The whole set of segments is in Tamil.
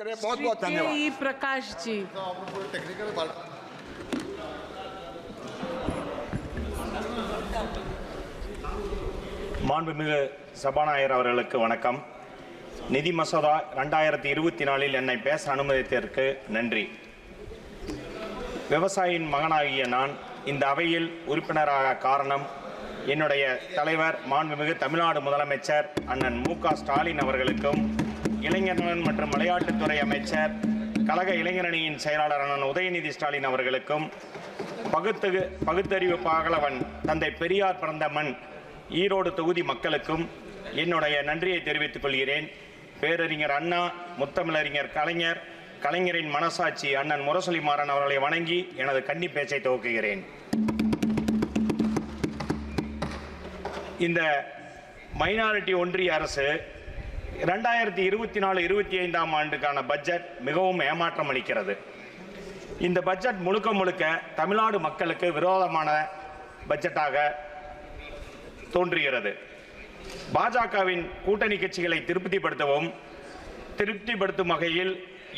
करे बहुत बहुत धन्यवाद श्री प्रकाश जी மாண்புமிகு சபாநாயகர் அவர்களுக்கு வணக்கம் நிதி மசோதா ரெண்டாயிரத்தி இருபத்தி நாலில் என்னை பேச அனுமதித்ததற்கு நன்றி விவசாயியின் மகனாகிய நான் இந்த அவையில் உறுப்பினராக காரணம் என்னுடைய தலைவர் மாண்புமிகு தமிழ்நாடு முதலமைச்சர் அண்ணன் மு க ஸ்டாலின் அவர்களுக்கும் இளைஞர் மற்றும் விளையாட்டுத்துறை அமைச்சர் கழக இளைஞரணியின் செயலாளரான உதயநிதி ஸ்டாலின் அவர்களுக்கும் பகுத்து பகுத்தறிவு பாகலவன் தந்தை பெரியார் பிறந்த மண் ஈரோடு தொகுதி மக்களுக்கும் என்னுடைய நன்றியை தெரிவித்துக் கொள்கிறேன். பேரறிஞர் அண்ணா முத்தமிழறிஞர் கலைஞர் கலைஞரின் மனசாட்சி அண்ணன் முரசொலி மாறன் அவர்களை வணங்கி எனது கன்னி பேச்சை துவக்குகிறேன். இந்த மைனாரிட்டி ஒன்றிய அரசு ரெண்டாயிரத்தி இருபத்தி நாலு இருபத்தி ஐந்தாம் ஆண்டுக்கான பட்ஜெட் மிகவும் ஏமாற்றம் அளிக்கிறது. இந்த பட்ஜெட் முழுக்க முழுக்க தமிழ்நாடு மக்களுக்கு விரோதமான பட்ஜெட்டாக தோன்றுகிறது. பாஜகவின் கூட்டணி கட்சிகளை திருப்திப்படுத்தவும் திருப்திப்படுத்தும் வகையில்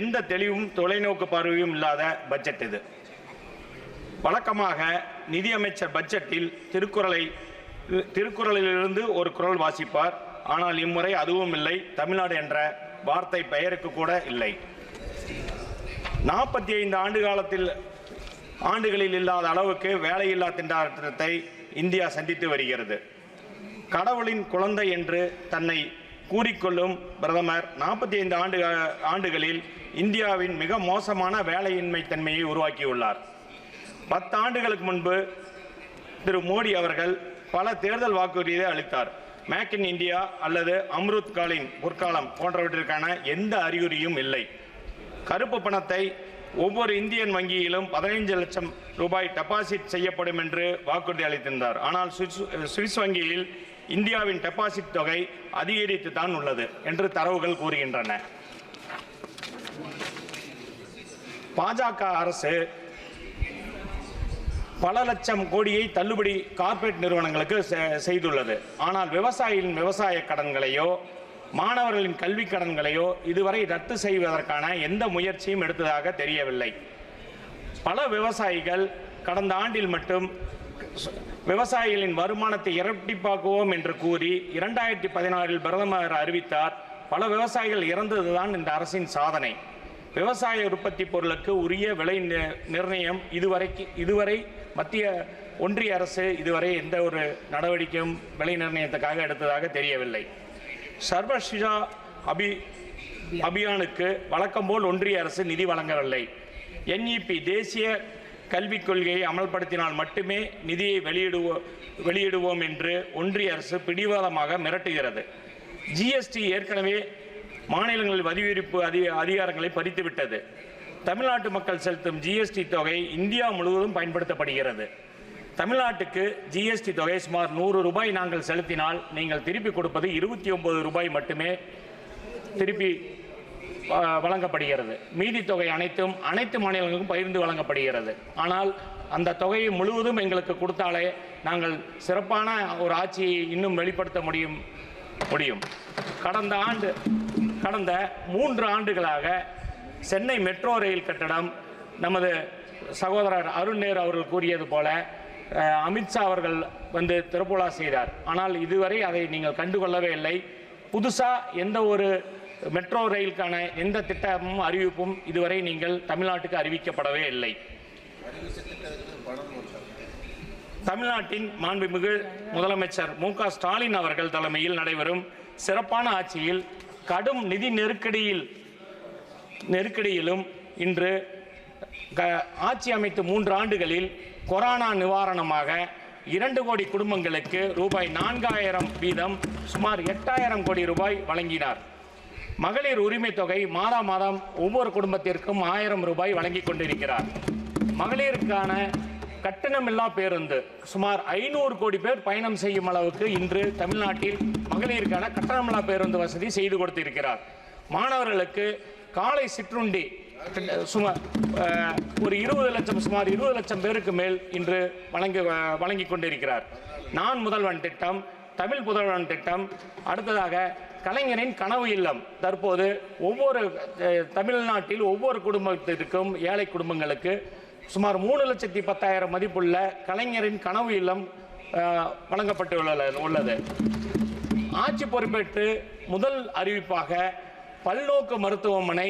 எந்த தெளிவும் தொலைநோக்கு பார்வையும் இல்லாத பட்ஜெட் இது. வழக்கமாக நிதியமைச்சர் பட்ஜெட்டில் திருக்குறளை திருக்குறளிலிருந்து ஒரு குறள் வாசிப்பார். ஆனால் இம்முறை அதுவும் இல்லை. தமிழ்நாடு என்ற வார்த்தை பெயருக்கு கூட இல்லை. நாற்பத்தி ஐந்து ஆண்டு காலத்தில் ஆண்டுகளில் இல்லாத அளவுக்கு வேலையில்லா திண்டாட்டத்தை இந்தியா சந்தித்து வருகிறது. கடவுளின் குழந்தை என்று தன்னை கூறிக்கொள்ளும் பிரதமர் நாற்பத்தி ஐந்து ஆண்டு ஆண்டுகளில் இந்தியாவின் மிக மோசமான வேலையின்மை தன்மையை உருவாக்கியுள்ளார். பத்து ஆண்டுகளுக்கு முன்பு திரு மோடி அவர்கள் பல தேர்தல் வாக்குறுதியை அளித்தார். மேக் இன் இந்தியா அல்லது அம்ருத் காலின் பொற்காலம் போன்றவற்றிற்கான எந்த அறிகுறியும் இல்லை. கருப்பு பணத்தை ஒவ்வொரு இந்தியன் வங்கியிலும் பதினைஞ்சு லட்சம் ரூபாய் டெபாசிட் செய்யப்படும் என்று வாக்குறுதி அளித்திருந்தார். ஆனால் சுவிஸ் சுவிஸ் வங்கியில் இந்தியாவின் டெபாசிட் தொகை அதிகரித்து தான் உள்ளது என்று தரவுகள் கூறுகின்றன. பாஜக அரசு பல லட்சம் கோடியை தள்ளுபடி கார்ப்பரேட் நிறுவனங்களுக்கு செ- செய்துள்ளது. ஆனால் விவசாயிகளின் விவசாய கடன்களையோ மாணவர்களின் கல்வி கடன்களையோ இதுவரை ரத்து செய்வதற்கான எந்த முயற்சியும் எடுத்ததாக தெரியவில்லை. பல விவசாயிகள் கடந்த ஆண்டில் மட்டும் விவசாயிகளின் வருமானத்தை இரட்டிப்பாக்குவோம் என்று கூறி இரண்டாயிரத்தி பதினாறில் பிரதமர் அறிவித்தார் பல விவசாயிகள் இறந்ததுதான் இந்த அரசின் சாதனை. விவசாய உற்பத்தி பொருளுக்கு உரிய விலை நி- நிர்ணயம் இதுவரைக்கு இதுவரை மத்திய ஒன்றிய அரசு இதுவரை எந்த ஒரு நடவடிக்கையும் விலை நிர்ணயத்துக்காக எடுத்ததாக தெரியவில்லை. சர்வசிஷா அபி அபியானுக்கு வழக்கம் போல் ஒன்றிய அரசு நிதி வழங்கவில்லை. என்இபி தேசிய கல்விக் கொள்கையை அமல்படுத்தினால் மட்டுமே நிதியை வெளியிடுவோ வெளியிடுவோம் என்று ஒன்றிய அரசு பிடிவாதமாக மிரட்டுகிறது. ஜிஎஸ்டி ஏற்கனவே மாநிலங்களில் வரிவிரிப்பு அதி அதிகாரங்களை பறித்துவிட்டது. தமிழ்நாட்டு மக்கள் செலுத்தும் ஜிஎஸ்டி தொகை இந்தியா முழுவதும் பயன்படுத்தப்படுகிறது. தமிழ்நாட்டுக்கு ஜிஎஸ்டி தொகை சுமார் நூறு ரூபாய் நாங்கள் செலுத்தினால் நீங்கள் திருப்பி கொடுப்பது இருபத்தி ஒன்பது ரூபாய் மட்டுமே திருப்பி வழங்கப்படுகிறது. மீதி தொகை அனைத்தும் அனைத்து மாநிலங்களுக்கும் பகிர்ந்து வழங்கப்படுகிறது. ஆனால் அந்த தொகையை முழுவதும் எங்களுக்கு கொடுத்தாலே நாங்கள் சிறப்பான ஒரு ஆட்சியை இன்னும் வெளிப்படுத்த முடியும் முடியும். கடந்த ஆண்டு கடந்த மூன்று ஆண்டுகளாக சென்னை மெட்ரோ ரயில் கட்டடம் நமது சகோதரர் அருண் நேரு அவர்கள் கூறியது போல அமித்ஷா அவர்கள் வந்து திருப்புலா செய்தார். ஆனால் இதுவரை அதை நீங்கள் கண்டுகொள்ளவே இல்லை. புதுசாக எந்த ஒரு மெட்ரோ ரயிலுக்கான எந்த திட்டமும் அறிவிப்பும் இதுவரை நீங்கள் தமிழ்நாட்டுக்கு அறிவிக்கப்படவே இல்லை. தமிழ்நாட்டின் மாண்புமிகு முதலமைச்சர் மு க ஸ்டாலின் அவர்கள் தலைமையில் நடைபெறும் சிறப்பான ஆட்சியில் கடும் நிதி நெருக்கடியில் நெருக்கடியிலும் இன்று க- ஆட்சி அமைத்து மூன்று ஆண்டுகளில் கொரோனா நிவாரணமாக இரண்டு கோடி குடும்பங்களுக்கு ரூபாய் நான்காயிரம் வீதம் சுமார் எட்டாயிரம் கோடி ரூபாய் வழங்கினார். மகளிர் உரிமை தொகை மாதா மாதம் ஒவ்வொரு குடும்பத்திற்கும் ஆயிரம் ரூபாய் வழங்கி கொண்டிருக்கிறார். மகளிருக்கான கட்டணமில்லா பேருந்து சுமார் ஐநூறு கோடி பேர் பயணம் செய்யும் அளவுக்கு இன்று தமிழ்நாட்டில் மகளிருக்கான கட்டணமில்லா பேருந்து வசதி செய்து கொடுத்திருக்கிறார். மாணவர்களுக்கு காலை சிற்றுண்டி சுமார் ஒரு இருபது லட்சம் சுமார் இருபது லட்சம் பேருக்கு மேல் இன்று வழங்கி வழங்கி கொண்டிருக்கிறார். நான் முதல்வன் திட்டம் தமிழ் புதல்வன் திட்டம் அடுத்ததாக கலைஞரின் கனவு இல்லம். தற்போது ஒவ்வொரு தமிழ்நாட்டில் ஒவ்வொரு குடும்பத்திற்கும் ஏழை குடும்பங்களுக்கு சுமார் மூணு லட்சத்தி பத்தாயிரம் மதிப்புள்ள கலைஞரின் கனவு இல்லம் வழங்கப்பட்டு உள்ளது. ஆட்சி பொறுப்பேற்று முதல் அறிவிப்பாக பல்நோக்கு மருத்துவமனை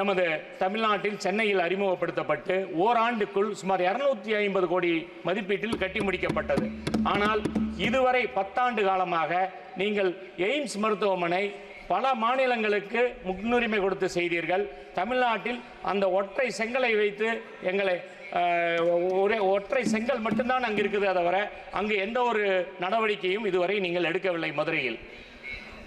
நமது தமிழ்நாட்டில் சென்னையில் அறிமுகப்படுத்தப்பட்டு ஓராண்டுக்குள் சுமார் இருநூத்தி ஐம்பது கோடி மதிப்பீட்டில் கட்டி முடிக்கப்பட்டது. ஆனால் இதுவரை பத்தாண்டு காலமாக நீங்கள் எய்ம்ஸ் மருத்துவமனை பல மாநிலங்களுக்கு முன்னுரிமை கொடுத்து செய்தீர்கள். தமிழ்நாட்டில் அந்த ஒற்றை செங்கலை வைத்து எங்களை ஒரே ஒற்றை செங்கல் மட்டும்தான் அங்கு இருக்குது தவிர அங்கு எந்த ஒரு நடவடிக்கையும் இதுவரை நீங்கள் எடுக்கவில்லை மதுரையில்.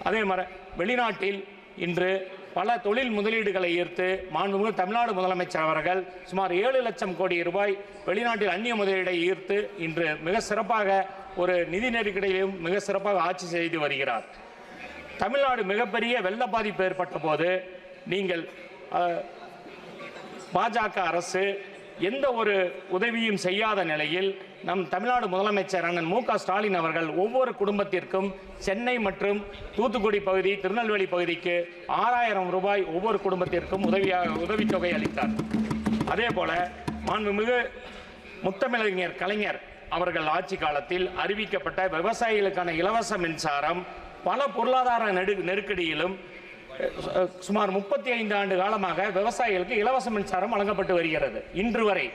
அதே மாதிரி வெளிநாட்டில் இன்று பல தொழில் முதலீடுகளை ஈர்த்து மாண்புமிகு தமிழ்நாடு முதலமைச்சர் அவர்கள் சுமார் ஏழு லட்சம் கோடி ரூபாய் வெளிநாட்டில் அந்நிய முதலீடை ஈர்த்து இன்று மிக சிறப்பாக ஒரு நிதி நெருக்கடியிலும் மிக சிறப்பாக ஆட்சி செய்து வருகிறார். தமிழ்நாடு மிகப்பெரிய வெள்ள பாதிப்பு ஏற்பட்ட போது நீங்கள் பாஜக அரசு எந்த ஒரு உதவியும் செய்யாத நிலையில் நம் தமிழ்நாடு முதலமைச்சர் அண்ணன் மு க ஸ்டாலின் அவர்கள் ஒவ்வொரு குடும்பத்திற்கும் சென்னை மற்றும் தூத்துக்குடி பகுதி திருநெல்வேலி பகுதிக்கு ஆறாயிரம் ரூபாய் ஒவ்வொரு குடும்பத்திற்கும் உதவியாக உதவித்தொகை அளித்தார். அதே போல மாண்புமிகு முத்தமிழறிஞர் கலைஞர் அவர்கள் ஆட்சி காலத்தில் அறிவிக்கப்பட்ட விவசாயிகளுக்கான இலவச மின்சாரம் பல பொருளாதார நெரு நெருக்கடியிலும் சுமார் முப்பத்தி ஐந்து ஆண்டு காலமாக விவசாயிகளுக்கு இலவச மின்சாரம் வழங்கப்பட்டு வருகிறது. இன்று வரை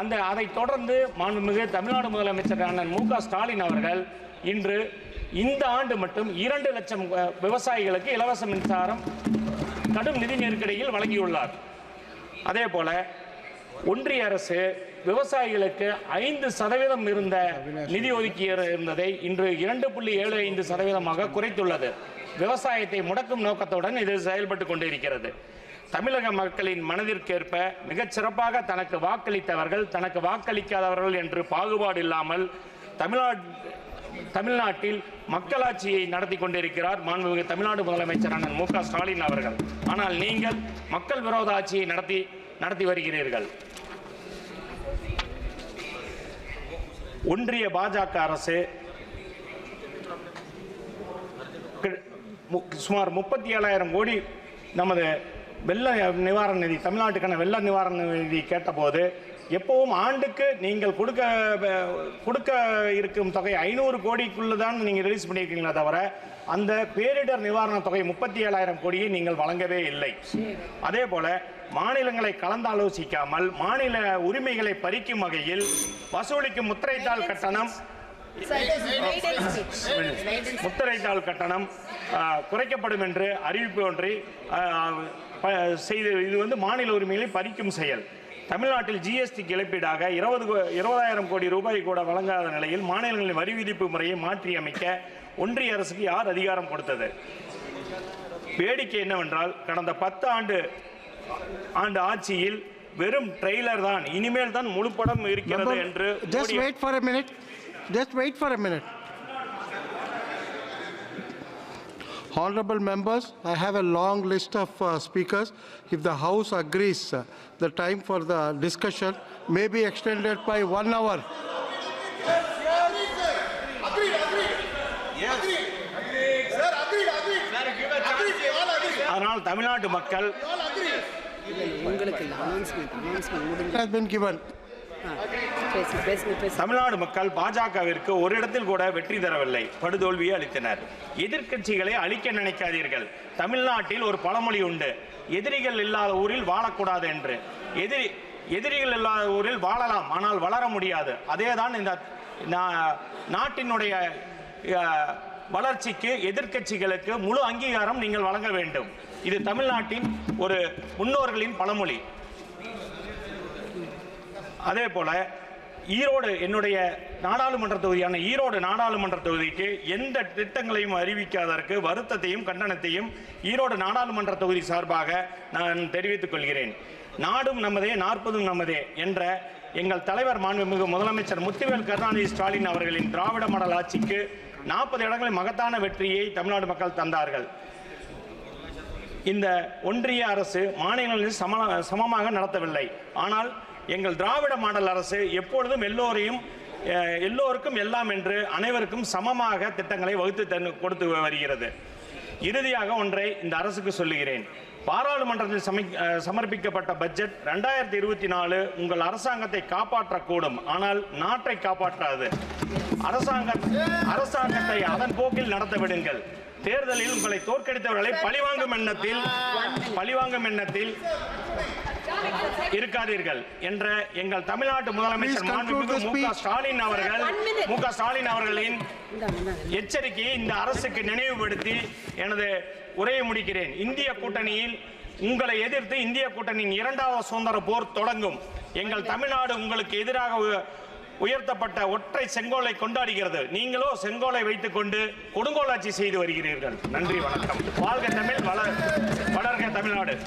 அந்த அதைத் தொடர்ந்து மாண்புமிகு தமிழ்நாடு முதலமைச்சர் அண்ணன் மு க ஸ்டாலின் அவர்கள் இன்று இந்த ஆண்டு மட்டும் இரண்டு லட்சம் விவசாயிகளுக்கு இலவச மின்சாரம் கடும் நிதி நெருக்கடியில் வழங்கியுள்ளார். அதே போல ஒன்றிய அரசு விவசாயிகளுக்கு ஐந்து சதவீதம் இருந்த நிதி ஒதுக்கீடு இருந்ததை இன்று இரண்டு புள்ளி ஏழு ஐந்து சதவீதமாக குறைத்துள்ளது. விவசாயத்தை முடக்கும் நோக்கத்துடன் இது செயல்பட்டு கொண்டிருக்கிறது. தமிழக மக்களின் மனதிற்கேற்ப மிகச் சிறப்பாக தனக்கு வாக்களித்தவர்கள் தனக்கு வாக்களிக்காதவர்கள் என்று பாகுபாடு இல்லாமல் தமிழ்நாட் தமிழ்நாட்டில் மக்களாட்சியை நடத்தி கொண்டிருக்கிறார் மாண்புமிகு தமிழ்நாடு முதலமைச்சர் அண்ணன் மு ஸ்டாலின் அவர்கள். ஆனால் நீங்கள் மக்கள் விரோத ஆட்சியை நடத்தி நடத்தி வருகிறீர்கள். ஒன்றிய பாஜக அரசு கி- மு- சுமார் முப்பத்தி ஏழாயிரம் கோடி நமது வெள்ள நிவாரண நிதி தமிழ்நாட்டுக்கான வெள்ள நிவாரண நிதி கேட்டபோது எப்பவும் ஆண்டுக்கு நீங்கள் கொடுக்க கொடுக்க இருக்கும் தொகை ஐநூறு கோடிக்குள்ள தான் நீங்கள் ரிலீஸ் பண்ணியிருக்கீங்களே தவிர அந்த பேரிடர் நிவாரண தொகை முப்பத்தி ஏழாயிரம் கோடியை நீங்கள் வழங்கவே இல்லை. அதே போல மாநிலங்களை கலந்தாலோசிக்காமல் மாநில உரிமைகளை பறிக்கும் வகையில் வசூலிக்கும் முத்திரைத்தாள் கட்டணம் முத்திரைத்தாள் கட்டணம் குறைக்கப்படும் என்று அறிவிப்பு ஒன்றை செய்து இது வந்து மாநில உரிமைகளை பறிக்கும் செயல். தமிழ்நாட்டில் ஜிஎஸ்டி இழப்பீடாக இருபது இருபதாயிரம் கோடி ரூபாய் கூட வழங்காத நிலையில் மாநிலங்களின் வரி விதிப்பு முறையை மாற்றி அமைக்க ஒன்றிய அரசுக்கு யார் அதிகாரம் கொடுத்தது? வேடிக்கை என்னவென்றால் கடந்த பத்து ஆண்டு ஆண்டு ஆட்சியில் வெறும் ட்ரெய்லர் தான் இனிமேல் தான் முழு படம் இருக்கிறது என்று Just Modi- wait for a minute. Just wait for a minute. Honorable members, I have a long list of uh, speakers. If the House agrees, uh, the time for the discussion may be extended by one hour. Agreed, agreed. Yes. Agreed. Sir, agreed, agreed. Agreed, we all agreed. அதனால் தமிழ்நாட்டு மக்கள் We all agreed. உங்களுக்கு இல்லை அனௌன்ஸ்மெண்ட் அனௌன்ஸ்மெண்ட் முடிஞ்சு Has been given. தமிழ்நாடு மக்கள் பாஜகவிற்கு ஒரு இடத்தில் கூட வெற்றி தரவில்லை. படுதோல்வியை அளித்தனர். எதிர்க்கட்சிகளை அழிக்க நினைக்காதீர்கள். தமிழ்நாட்டில் ஒரு பழமொழி உண்டு. எதிரிகள் இல்லாத ஊரில் வாழக்கூடாது என்று. எதிரி எதிரிகள் இல்லாத ஊரில் வாழலாம் ஆனால் வளர முடியாது. அதேதான் இந்த நா- நாட்டினுடைய வளர்ச்சிக்கு எதிர்க்கட்சிகளுக்கு முழு அங்கீகாரம் நீங்கள் வழங்க வேண்டும். இது தமிழ்நாட்டின் ஒரு முன்னோர்களின் பழமொழி. அதே போல ஈரோடு என்னுடைய நாடாளுமன்ற தொகுதியான ஈரோடு நாடாளுமன்ற தொகுதிக்கு எந்த திட்டங்களையும் அறிவிக்காதற்கு வருத்தத்தையும் கண்டனத்தையும் ஈரோடு நாடாளுமன்ற தொகுதி சார்பாக நான் தெரிவித்துக் கொள்கிறேன். நாடும் நமதே நாற்பதும் நமதே என்ற எங்கள் தலைவர் மாண்புமிகு முதலமைச்சர் முத்துவேல் கருணாநிதி ஸ்டாலின் அவர்களின் திராவிட மடல் ஆட்சிக்கு நாற்பது இடங்களில் மகத்தான வெற்றியை தமிழ்நாடு மக்கள் தந்தார்கள். இந்த ஒன்றிய அரசு மாநிலங்களில் சம சமமாக நடத்தவில்லை. ஆனால் எங்கள் திராவிட மாடல் அரசு எப்பொழுதும் எல்லோரையும் எல்லோருக்கும் எல்லாம் என்று அனைவருக்கும் சமமாக திட்டங்களை வகுத்து தன் கொடுத்து வருகிறது. இறுதியாக ஒன்றை இந்த அரசுக்கு சொல்லுகிறேன். பாராளுமன்றத்தில் சமை சமர்ப்பிக்கப்பட்ட பட்ஜெட் ரெண்டாயிரத்தி இருபத்தி நாலு உங்கள் அரசாங்கத்தை காப்பாற்றக்கூடும். ஆனால் நாட்டை காப்பாற்றாது. அரசாங்க அரசாங்கத்தை அதன் போக்கில் நடத்த விடுங்கள். தேர்தலில் உங்களை தோற்கடித்தவர்களை பழிவாங்கும் எண்ணத்தில் பழிவாங்கும் எண்ணத்தில் இருக்காதீர்கள் என்ற எங்கள் தமிழ்நாட்டு முதலமைச்சர் மு க. ஸ்டாலின் அவர்கள். மு க ஸ்டாலின் அவர்களின் எச்சரிக்கையை இந்த அரசுக்கு நினைவுபடுத்தி எனது உரையை முடிக்கிறேன். இந்திய கூட்டணியில் உங்களை எதிர்த்து இந்திய கூட்டணியின் இரண்டாவது சுதந்திர போர் தொடங்கும். எங்கள் தமிழ்நாடு உங்களுக்கு எதிராக உ- உயர்த்தப்பட்ட ஒற்றை செங்கோலை கொண்டாடுகிறது. நீங்களோ செங்கோலை வைத்துக் கொண்டு கொடுங்கோலாட்சி செய்து வருகிறீர்கள். நன்றி வணக்கம். வாழ்க தமிழ் வளர் வளர்க தமிழ்நாடு.